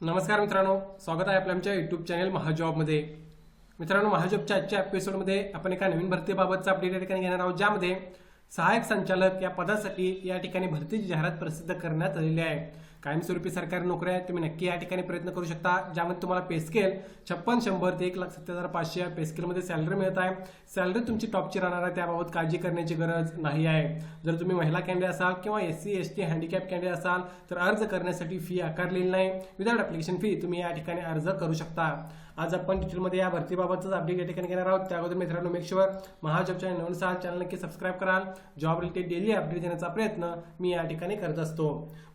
नमस्कार मित्रांनो स्वागत आहे आपल्या आमच्या युट्यूब चॅनल महाजॉबमध्ये मित्रांनो महाजॉबच्या आजच्या एपिसोडमध्ये आपण एका नवीन भरतीबाबतचा अपडेट या ठिकाणी घेणार आहोत ज्यामध्ये सहाय्यक संचालक या पदासाठी या ठिकाणी भरतीची जाहिरात प्रसिद्ध करण्यात आलेली आहे. कायमस्वरूपी सरकारी नोकऱ्या आहेत तुम्ही नक्की या ठिकाणी प्रयत्न करू शकता. ज्यामध्ये तुम्हाला पेस्केल छप्पन शंभर ते एक लाख सत्तर हजार पाचशे या पेस्केलमध्ये सॅलरी मिळत आहे. सॅलरी तुमची टॉपची राहणार आहे त्याबाबत काळजी करण्याची गरज नाही आहे. जर तुम्ही महिला कॅन्डिडेट असाल किंवा S C S T handicap candidate असाल तर अर्ज करण्यासाठी फी आकारलेली नाही. विदाउट ॲप्लिकेशन फी तुम्ही या ठिकाणी अर्ज करू शकता. आज आपण डिटेलमध्ये या भरतीबाबतच अपडेट या ठिकाणी घेणार आहोत. त्या अगोदर मित्रांनो मेक शुअर महाजॉबच्या नवीन असाल चॅनल नक्की सबस्क्राईब कराल. जॉब रिलेटेड डेली अपडेट देण्याचा प्रयत्न मी या ठिकाणी करत असतो.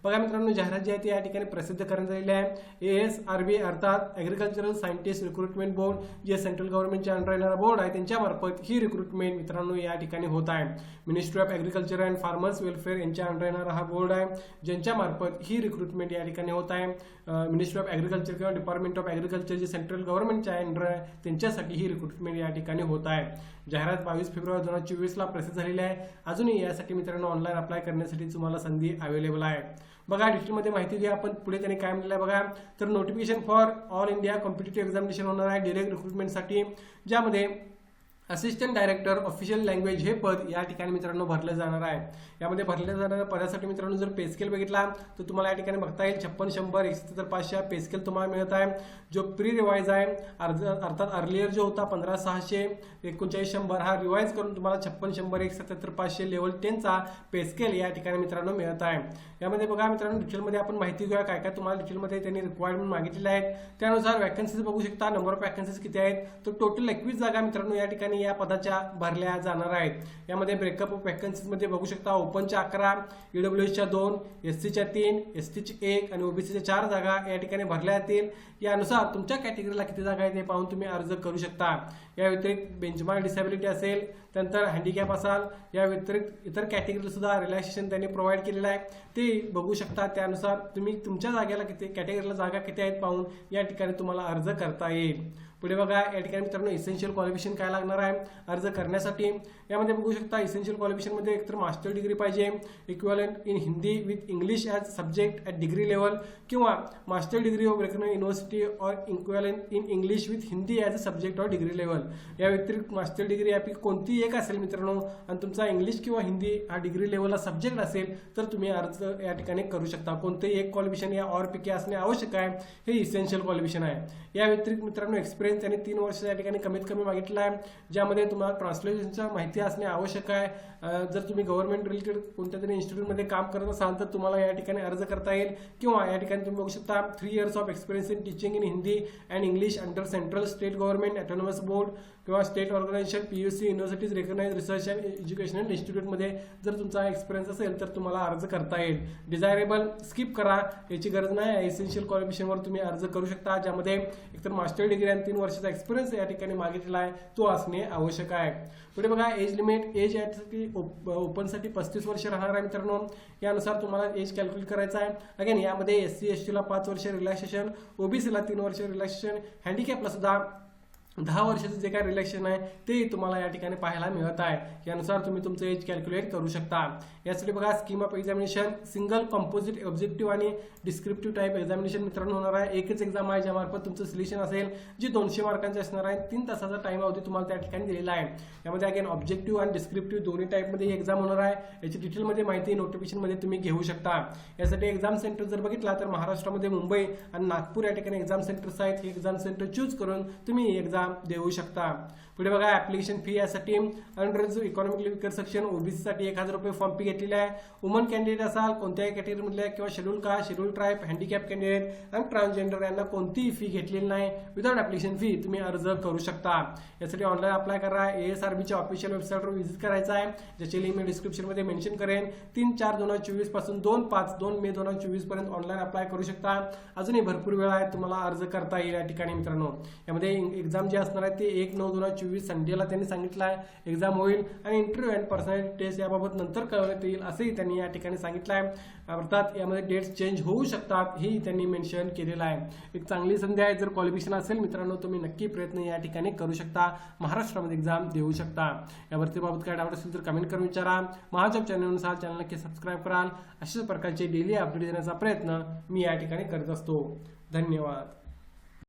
बघा मित्रांनो जाहिरात जी आहे ती या ठिकाणी प्रसिद्ध करण्यात आलेली आहे. ए एस आर बी अर्थात ॲग्रिकल्चरल सायंटिस्ट रिक्रुटमेंट बोर्ड जे सेंट्रल गव्हर्नमेंटच्या अंडर येणारा बोर्ड आहे त्यांच्यामार्फत ही रिक्रुटमेंट मित्रांनो या ठिकाणी होत आहे. Ministry of agriculture and farmers welfare यांच्या अंडर येणारा हा बोर्ड आहे ज्यांच्या मार्फत ही रिक्रुटमेंट या ठिकाणी होत आहे. मिनिस्ट्री ऑफ ॲग्रिकल्चर किंवा डिपार्टमेंट ऑफ ॲग्रिकल्चर जे सेंट्रल गव्हर्नमेंटच्या अंडर आहे त्यांच्यासाठी ही रिक्रुटमेंट या ठिकाणी होत आहे. जाहिरात बावीस फेब्रुवारी दोन हजार चोवीसला प्रसिद्ध झालेली आहे. अजूनही यासाठी मित्रांनो ऑनलाईन अप्लाय करण्यासाठी तुम्हाला संधी अवेलेबल आहे. बघा डिटेलमध्ये माहिती घ्या आपण पुढे त्याने काय म्हटलं आहे बघा. तर notification for all India competitive examination होणार आहे डिरेक्ट रिक्रुटमेंटसाठी ज्यामध्ये असिस्टंट डायरेक्टर ऑफिशियल लँग्वेज हे पद या ठिकाणी मित्रांनो भरलं जाणार आहे. यामध्ये भरल्या जाणाऱ्या पदासाठी मित्रांनो जर पेस्केल बघितला तर तुम्हाला या ठिकाणी बघता येईल छप्पन शंभर एकसत्तर पाचशे पेस्केल तुम्हाला मिळत आहे. जो प्री रिवाईज आहे अर्ज अर्थात अर्लियर जो होता पंधरा सहाशे एकोणचाळीस शंभर हा रिवाईज करून तुम्हाला छप्पन शंभर एक सत्याहत्तर पाचशे लेवल टेनचा पेस्केल या ठिकाणी मित्रांनो मिळत आहे. यामध्ये बघा मित्रांनो डिटेलमध्ये आपण माहिती घेऊया काय काय तुम्हाला डिटेलमध्ये त्यांनी रिक्वायरमेंट मागितलेले आहेत. त्यानुसार वॅकन्सीज बघू शकता. नंबर ऑफ वॅकन्सीज किती आहेत? तर टोटल एकवीस जागा मित्रांनो या ठिकाणी या पदाच्या भरल्या जाणार आहेत. यामध्ये ब्रेकअप ऑफ वॅकन्सीजमध्ये बघू शकता ओपनच्या अकरा ईडब्ल्यूएसच्या दोन एस सीच्या तीन एस टीची एक आणि ओबीसीच्या चार जागा या ठिकाणी भरल्या जातील. यानुसार तुमच्या कॅटेगरीला किती जागा आहे ते पाहून तुम्ही अर्ज करू शकता. या व्यतिरिक्त बेंचमार्क डिसेबिलिटी असेल त्यानंतर हँडिकॅप असाल या व्यतिरिक्त इतर कॅटेगरीला सुद्धा रिलॅक्सेशन त्यांनी प्रोव्हाइड केलेलं आहे. ते बघू शकता त्यानुसार तुम्ही तुमच्या जागेला किती कॅटेगरीला जागा किती आहेत पाहून या ठिकाणी तुम्हाला अर्ज करता येईल. पुढे बघा या ठिकाणी मित्रांनो इसेन्शियल क्वालिफिकेशन काय लागणार आहे? अर्ज करण्यासाठी. यामध्ये बघू शकता इसेन्शियल क्वालिफिकेशनमध्ये एकतर मास्टर डिग्री पाहिजे equivalent in Hindi with English as subject at degree level किंवा master degree of recognise university or equivalent in English with Hindi as a subject or degree level या व्यतिरिक्त मास्टर डिग्री यापैकी कोणती एक असेल मित्रांनो आणि तुमचा इंग्लिश किंवा हिंदी हा डिग्री लेवलला सब्जेक्ट असेल तर तुम्ही अर्ज या ठिकाणी करू शकता. कोणतेही एक क्वालिफिकेशन या ऑर पैकी असणे आवश्यक आहे हे इसेन्शियल क्वालिफिकेशन आहे. या व्यतिरिक्त मित्रांनो एक्सप्रेस एक्सपिरियन्स त्यांनी तीन वर्ष या ठिकाणी कमीत कमी मागितलं आहे. ज्यामध्ये तुम्हाला ट्रान्सलेशनच्या माहिती असणे आवश्यक आहे. जर तुम्ही गव्हर्नमेंट रिलेटेड कोणत्या तरी इन्स्टिट्यूटमध्ये काम करत असाल तर तुम्हाला या ठिकाणी अर्ज करता येईल. किंवा या ठिकाणी तुम्ही बघू शकता three years of experience in teaching in Hindi and English under central state government autonomous board किंवा state organisation P U C universities recognise research and educational इन्स्टिट्यूटमध्ये जर तुमचा एक्सपिरियन्स असेल तर तुम्हाला अर्ज करता येईल. डिझायरेबल स्किप करा. याची गरज नाही. एसेन्शियल क्वालिफिकेशनवर तुम्ही अर्ज करू शकता ज्यामध्ये एकतर मास्टर डिग्री आणि तीन वर्षाचा एक्सपिरियन्स या ठिकाणी मागितलेला आहे. तो असणे आवश्यक आहे. पुढे बघा एज लिमिट एज यासाठी ओपनसाठी पस्तीस वर्ष राहणार आहे मित्रांनो. यानुसार तुम्हाला एज कॅल्क्युलेट करायचं आहे. अगेन यामध्ये एस सी एस टीला पाच वर्ष रिलॅक्सेशन ओबीसीला तीन वर्ष रिलॅक्सेशन हँडिकॅपला सुद्धा दहा वर्षाचं जे काय रिलेक्शन आहे ते तुम्हाला या ठिकाणी पाहायला मिळत आहे. यानुसार तुम्ही तुमचं एज कॅल्क्युलेट करू शकता. यासाठी बघा scheme of examination single composite objective आणि डिस्क्रिप्टिव्ह टाईप एक्झामिनेशन मित्रांनो होणार आहे. एकच एक्झाम आहे ज्यामार्फत तुमचं सिलेक्शन असेल जी दोनशे मार्कांची असणार आहे तीन तासाचा टाइम अवधी तुम्हाला त्या ठिकाणी दिलेला आहे. यामध्ये अगेन ऑब्जेक्टिव्ह आणि डिस्क्रिप्टिव्ह दोन्ही टाईपमध्ये ही एक्झाम होणार आहे. याची डिटेलमध्ये माहिती नोटिफिकेशनमध्ये तुम्ही घेऊ शकता. यासाठी एक्झाम सेंटर जर बघितला तर महाराष्ट्रामध्ये मुंबई आणि नागपूर या ठिकाणी एक्झाम सेंटर्स आहेत. हे एक्झाम सेंटर चूज करून तुम्ही एक्झाम देऊ शकता. पुढे बघा ऍप्लिकेशन फी यासाठी अंडर इकॉनॉमिक विकर सेक्शन ओबीसीसाठी एक हजार रुपये फॉर्म फी घेतलेली आहे. वुमन कॅन्डिडेट असाल कोणत्याही कॅटेगरीमधल्या किंवा शेड्यूल का शेड्यूल ट्राईब हँडिकॅप कॅन्डिडेट आणि ट्रान्सजेंडर यांना कोणतीही फी घेतलेली नाही. विदाउट ऍप्लिकेशन फी तुम्ही अर्ज करू शकता. यासाठी ऑनलाईन अप्लाय करा. ए एस आर ऑफिशियल वेबसाईटवर व्हिजिट करायचं आहे. ज्याची लिंक मी डिस्क्रिप्शनमध्ये मेन्शन करेन. तीन चार दोन हजार चोवीसपासून दोन पाच दोन मे दोन हजार चोवीसपर्यंत ऑनलाईन अप्लाय करू शकता. अजूनही भरपूर वेळ आहे तुम्हाला अर्ज करता येईल या ठिकाणी मित्रांनो. यामध्ये एक्झाम जे असणार आहे ते एक नऊ दोन हजार चोवीस संडेला त्यांनी सांगितलं आहे. एक्झाम होईल आणि इंटरव्ह्यू अँड पर्सनॅलिटी टेस्ट याबाबत नंतर कळवण्यात येईल असंही त्यांनी या ठिकाणी सांगितलं आहे. अर्थात यामध्ये डेट्स चेंज होऊ शकतात हेही त्यांनी मेन्शन केलेलं आहे. एक चांगली संधी आहे जर क्वालिफिकेशन असेल मित्रांनो तुम्ही नक्की प्रयत्न या ठिकाणी करू शकता. महाराष्ट्रामध्ये एक्झाम देऊ शकता. या भरतीबाबत काय डाऊट असेल तर कमेंट करून विचारा. महाजॉब चॅनलनुसार चॅनल नक्की सबस्क्राईब कराल. अशाच प्रकारचे डेली अपडेट देण्याचा प्रयत्न मी या ठिकाणी करत असतो. धन्यवाद.